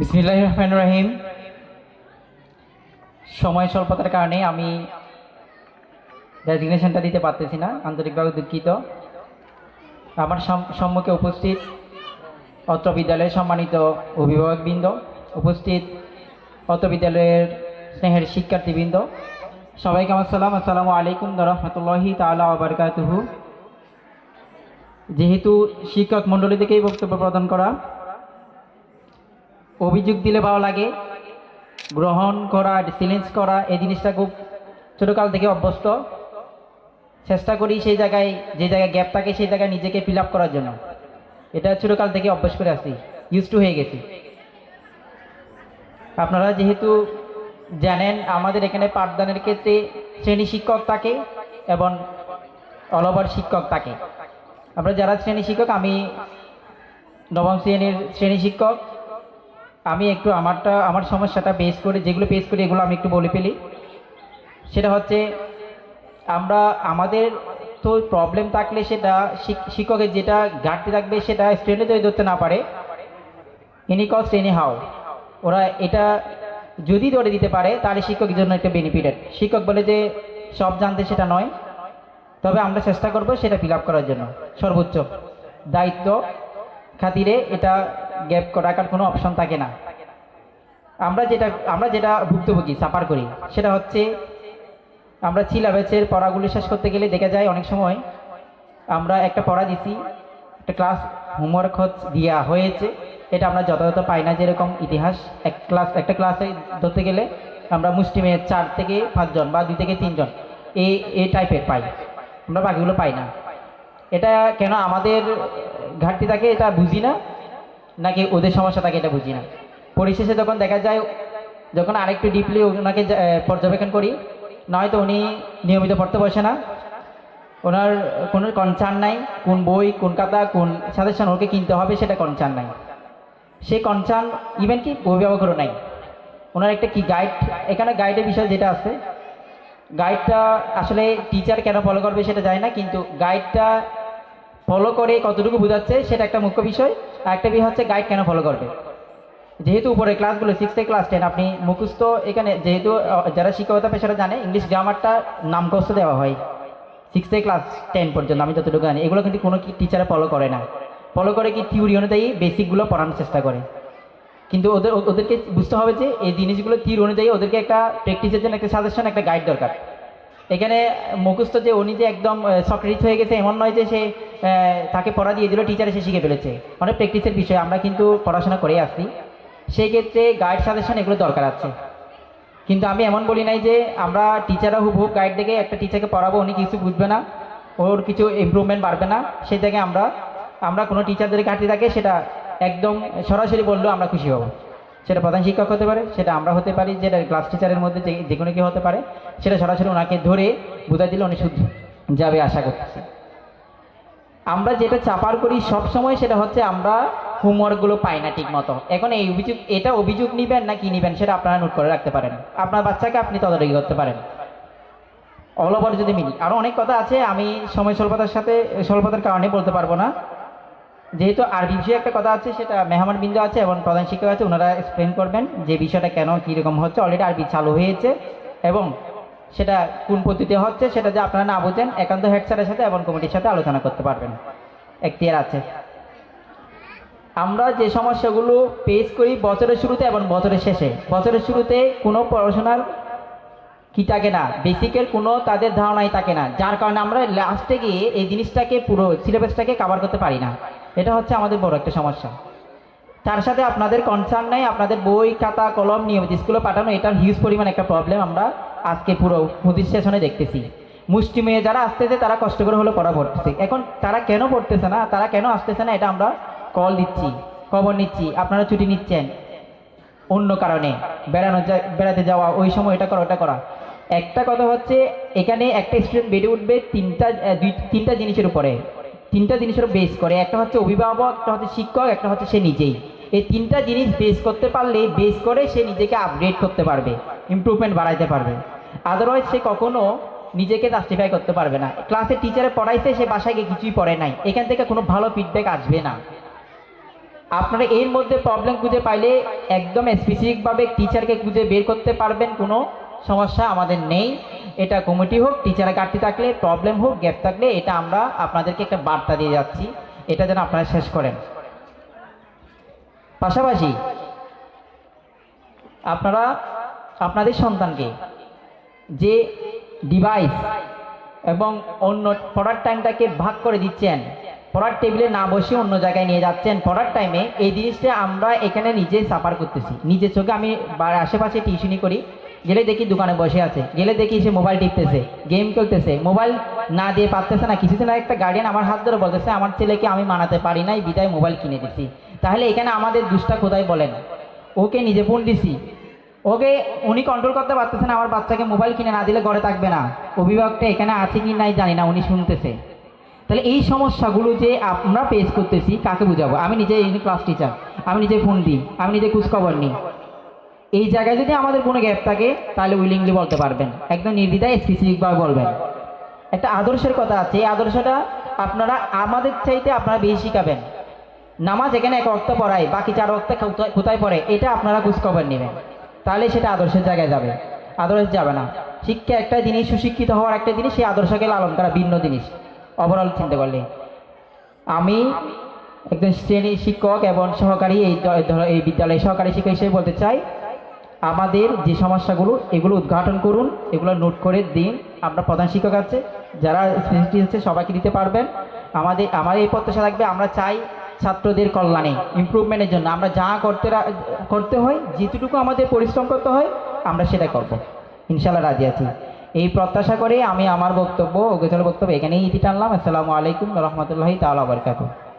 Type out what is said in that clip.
বিসমিল্লাহ রহমান রহিম। সময় স্বল্পতার কারণে আমি রেজিগনেশনটা দিতে পারতেছি না, আন্তরিকভাবে দুঃখিত। আমার সম্মুখে উপস্থিত অত্র বিদ্যালয়ের সম্মানিত অভিভাবকবৃন্দ, উপস্থিত অত্র বিদ্যালয়ের স্নেহের শিক্ষার্থীবৃন্দ, সবাইকে আমার সালাম, আসসালামু আলাইকুম রহমতুল্লাহি তালা আবরকাতুহু যেহেতু শিক্ষক মণ্ডলী থেকেই বক্তব্য প্রদান করা অভিযোগ দিলে ভালো লাগে। গ্রহণ করা সিলেন্স করা, এই জিনিসটা খুব ছোটোকাল থেকে অভ্যস্ত। চেষ্টা করি সেই জায়গায়, যে জায়গায় গ্যাপ থাকে সেই জায়গায় নিজেকে ফিল আপ করার জন্য। এটা ছোটোকাল থেকে অভ্যাস করে আসি ইউজ টু হয়ে গেছি। আপনারা যেহেতু জানেন, আমাদের এখানে পাঠদানের ক্ষেত্রে শ্রেণি শিক্ষক থাকে এবং অল ওভার শিক্ষক থাকে। আমরা যারা শ্রেণি শিক্ষক, আমি নবম শ্রেণির শ্রেণি শিক্ষক। আমি একটু আমারটা, আমার সমস্যাটা বেস করে, যেগুলো বেস করি এগুলো আমি একটু বলে ফেলি। সেটা হচ্ছে, আমরা, আমাদের তো প্রবলেম থাকলে সেটা শিক- শিক্ষকের যেটা ঘাটতি থাকবে সেটা স্টুডেন্টে যদি ধরতে না পারে এনি কস্ট এনি হাও ওরা এটা যদি ধরে দিতে পারে, তাহলে শিক্ষকের জন্য একটা বেনিফিটেড শিক্ষক বলে যে, সব জানতে সেটা নয়, তবে আমরা চেষ্টা করব সেটা ফিল করার জন্য। সর্বোচ্চ দায়িত্ব, খাতিরে এটা গ্যাপ রাখার কোনো অপশন থাকে না। আমরা যেটা আমরা যেটা ভুক্তভোগী সাফার করি, সেটা হচ্ছে আমরা সিলাবাসের পড়াগুলো শেষ করতে গেলে দেখা যায় অনেক সময় আমরা একটা পড়া দিছি, একটা ক্লাস হোমওয়ার্ক দেওয়া হয়েছে, এটা আমরা যথাযথ পাই না যেরকম ইতিহাস, এক ক্লাস একটা ক্লাসে ধরতে গেলে আমরা মুষ্টিমেয় চার থেকে পাঁচজন বা দুই থেকে তিনজন এই এই টাইপের পাই, আমরা বাকিগুলো পাই না। এটা কেন আমাদের ঘাটতি থাকে এটা বুঝি না নাকি ওদের সমস্যা থাকে এটা বুঝি না। পরিশেষে যখন দেখা যায়, যখন আরেকটু ডিপলি ওনাকে পর্যবেক্ষণ করি, নয়তো উনি নিয়মিত পড়তে বসে না। ওনার কোনো কনসার্ন নাই, কোন বই, কোন খাতা, কোন সাজেশন ওকে কিনতে হবে সেটা কনসার্ন নাই। সে কনসার্ন ইভেন কি অভিভাবকেরও নাই। ওনার একটা কি গাইড এখানে গাইডের বিষয় যেটা আছে গাইডটা আসলে টিচার কেন ফলো করবে সেটা যায় না, কিন্তু গাইডটা ফলো করে কতটুকু বোঝাচ্ছে সেটা একটা মুখ্য বিষয়। আর একটা বিষয় হচ্ছে গাইড কেন ফলো করবে? যেহেতু উপরে ক্লাসগুলো সিক্স থেকে ক্লাস টেন আপনি মুখস্থ এখানে যেহেতু যারা শিক্ষকতা পেশারা জানে ইংলিশ গ্রামারটা নামকস্ত দেওয়া হয়। সিক্স থেকে ক্লাস টেন পর্যন্ত, আমি যতটুকু জানি। এগুলো কিন্তু কোনো টিচারে ফলো করে না। ফলো করে কি থিওরি অনুযায়ী বেসিকগুলো পড়ানোর চেষ্টা করে। কিন্তু ওদের ওদেরকে বুঝতে হবে যে, এই জিনিসগুলো থিওরি অনুযায়ী ওদেরকে একটা প্র্যাকটিসের জন্য একটা সাজেশন একটা গাইড দরকার। এখানে মুখস্থ যে উনি যে একদম সক্রেটিস হয়ে গেছে, এমন নয় যে সে তাকে পড়া দিয়ে দিল টিচার এসে শিখে ফেলেছে। অনেক প্র্যাকটিসের বিষয়, আমরা কিন্তু পড়াশোনা করে আসছি। সেই ক্ষেত্রে গাইড সাজেশন এগুলো দরকার আছে। কিন্তু আমি এমন বলি নাই যে আমরা টিচাররা হুবহুব গাইড দেখে একটা টিচারকে পড়াবো, উনি কিছু বুঝবে না, ওর কিছু ইমপ্রুভমেন্ট বাড়বে না। সেই জায়গায় আমরা আমরা কোনো টিচারদের ঘাটতি থাকে সেটা একদম সরাসরি বললেও আমরা খুশি হব। সেটা প্রধান শিক্ষক হতে পারে, সেটা আমরা হতে পারি, যেটা ক্লাস টিচারের মধ্যে যে কোনো কেউ হতে পারে, সেটা সরাসরি ওনাকে ধরে বুঝাই দিলে উনি শুদ্ধ যাবে আশা করতেছি। আমরা যেটা চাপার করি সব সময় সেটা হচ্ছে আমরা হোমওয়ার্কগুলো পাই না ঠিক মতো এখন এই অভিযোগ, এটা অভিযোগ নিবেন না কি নিবেন সেটা আপনারা নোট করে রাখতে পারেন। আপনার বাচ্চাকে আপনি তদারকি করতে পারেন। অল ওভার যদি মিলি আরও অনেক কথা আছে, আমি সময় স্বল্পতার সাথে, স্বল্পতার কারণে বলতে পারব না। যেহেতু আরবি বিষয়ে একটা কথা আছে, সেটা মেহমান বিন্দু আছে এবং প্রধান শিক্ষক আছে, ওনারা এক্সপ্লেন করবেন যে বিষয়টা কেন, কীরকম হচ্ছে অলরেডি আরবি চালু হয়েছে এবং সেটা কোন পদ্ধতিতে হচ্ছে, সেটা যে আপনারা না বুঝেন, একান্ত হেড স্যারের সাথে এবং কমিটির সাথে আলোচনা করতে পারবেন। এখতিয়ার আছে। আমরা যে সমস্যাগুলো পেশ করি বছরের শুরুতে এবং বছরের শেষে। বছরের শুরুতে কোনো পড়াশোনার কি থাকে না বেসিকের কোনো তাদের ধারণাই থাকে না। যার কারণে আমরা লাস্টে গিয়ে এই জিনিসটাকে পুরো সিলেবাসটাকে কভার করতে পারি না। এটা হচ্ছে আমাদের বড় একটা সমস্যা। তার সাথে আপনাদের কনসার্ন নেই, আপনাদের বই, খাতা, কলম নিয়মিত স্কুলে পাঠানো, এটার হিউজ পরিমাণ একটা প্রবলেম আমরা আজকে পুরো হুদির সেশনে দেখতেছি। মুষ্টি মেয়ে যারা আসতেছে, তারা কষ্ট করে হলো পড়া পড়তেছে। এখন তারা কেন পড়তেছে না, তারা কেন আসতেছে না, এটা আমরা কল দিচ্ছি, খবর নিচ্ছি, আপনারা ছুটি নিচ্ছেন। অন্য কারণে বেড়ানো বেড়াতে যাওয়া, ওই সময় এটা করা ওটা করা। একটা কথা হচ্ছে, এখানে একটা স্টুডেন্ট বেড়ে উঠবে তিনটা দুই, তিনটা জিনিসের উপরে। তিনটা জিনিসের বেস করে। একটা হচ্ছে অভিভাবক, একটা হচ্ছে শিক্ষক, একটা হচ্ছে সে নিজেই। এই তিনটা জিনিস বেস করতে পারলে বেস করে সে নিজেকে আপগ্রেড করতে পারবে ইমপ্রুভমেন্ট বাড়াইতে পারবে। আদারওয়াইজ সে কখনো নিজেকে জাস্টিফাই করতে পারবে না। ক্লাসে টিচারে পড়াইছে, সে বাসায় গিয়ে কিছুই পড়ে নাই। এখান থেকে কোনো ভালো ফিডব্যাক আসবে না। আপনারা এর মধ্যে প্রবলেম খুঁজে পাইলে একদম স্পেসিফিকভাবে টিচারকে খুঁজে বের করতে পারবেন কোনো সমস্যা আমাদের নেই। এটা কমিটি হোক টিচারে কাটতে থাকলে প্রবলেম হোক গ্যাপ থাকলে, এটা আমরা আপনাদেরকে একটা বার্তা দিয়ে যাচ্ছি। এটা যেন আপনারা শেষ করেন। পাশাপাশি আপনারা, আপনাদের সন্তানকে যে ডিভাইস এবং অন্য পড়ার টাইমটাকে ভাগ করে দিচ্ছেন পড়ার টেবিলে না বসে অন্য জায়গায় নিয়ে যাচ্ছেন পড়ার টাইমে এই জিনিসটা আমরা এখানে নিজে সাফার করতেছি। নিজের চোখে আমি আশেপাশে টিউশনি করি গেলে দেখি দোকানে বসে আছে। গেলে দেখি সে মোবাইল টিপতেছে। গেম খেলতেছে। মোবাইল না দিয়ে পারতেছে না। কিছুদিন আগে একটা গার্ডিয়ান আমার হাত ধরে বলতেছে, আমার ছেলেকে আমি মানাতে পারি নাই, বিদায় মোবাইল কিনে দিছি। তাহলে এখানে আমাদের দুষ্টা কোথায় বলেন? ওকে নিজে ফোন দিছি। ওকে, উনি কন্ট্রোল করতে পারতেছে না, আমার বাচ্চাকে মোবাইল কিনে না দিলে ঘরে থাকবে না। অভিভাবকটা এখানে আছে কি নাই জানি না, উনি শুনতেছে। তাহলে এই সমস্যাগুলো যে আমরা পেস করতেছি, কাকে বুঝাবো? আমি নিজে ক্লাস টিচার আমি নিজে ফোন দিই। আমি নিজে খোঁজখবর নিই। এই জায়গায় যদি আমাদের কোনো গ্যাপ থাকে, তাহলে উইলিংলি বলতে পারবেন। একদম নির্দ্বিধায় স্পেসিফিকভাবে বলবেন। একটা আদর্শের কথা আছে, এই আদর্শটা আপনারা আমাদের চাইতে আপনারা বেশি শিখাবেন। নামাজ এখানে এক অর্থ পড়ায়, বাকি চার অর্থে কোথায়- পড়ে, এটা আপনারা খোঁজখবর নেবেন। তাহলে সেটা আদর্শের জায়গায় যাবে। আদর্শ যাবে না। শিক্ষা একটা জিনিস, সুশিক্ষিত হওয়ার একটা জিনিস, সেই আদর্শকে লালন করা ভিন্ন জিনিস। ওভারঅল চিন্তা করলে। আমি একজন শ্রেণি শিক্ষক এবং সহকারী এই এই বিদ্যালয়ের সহকারী শিক্ষক হিসেবে বলতে চাই আমাদের যে সমস্যাগুলো, এগুলো উদ্ঘাটন করুন, এগুলো নোট করে দিন। আমরা প্রধান শিক্ষক আছে, যারা আছে, সবাইকে দিতে পারবেন। আমাদের, আমার এই প্রত্যাশা থাকবে, আমরা চাই ছাত্রদের কল্যাণে ইমপ্রুভমেন্টের জন্য। আমরা যা করতে করতে হয়, যেটুকু আমাদের পরিশ্রম করতে হয়, আমরা সেটা করব। ইনশাল্লাহ রাজি আছি। এই প্রত্যাশা করে আমি আমার বক্তব্য অগ্রসর বক্তব্য এখানেই ইতি টানলাম। আসসালামু আলাইকুম রহমতুল্লাহি তাআলা বারকাতুহু।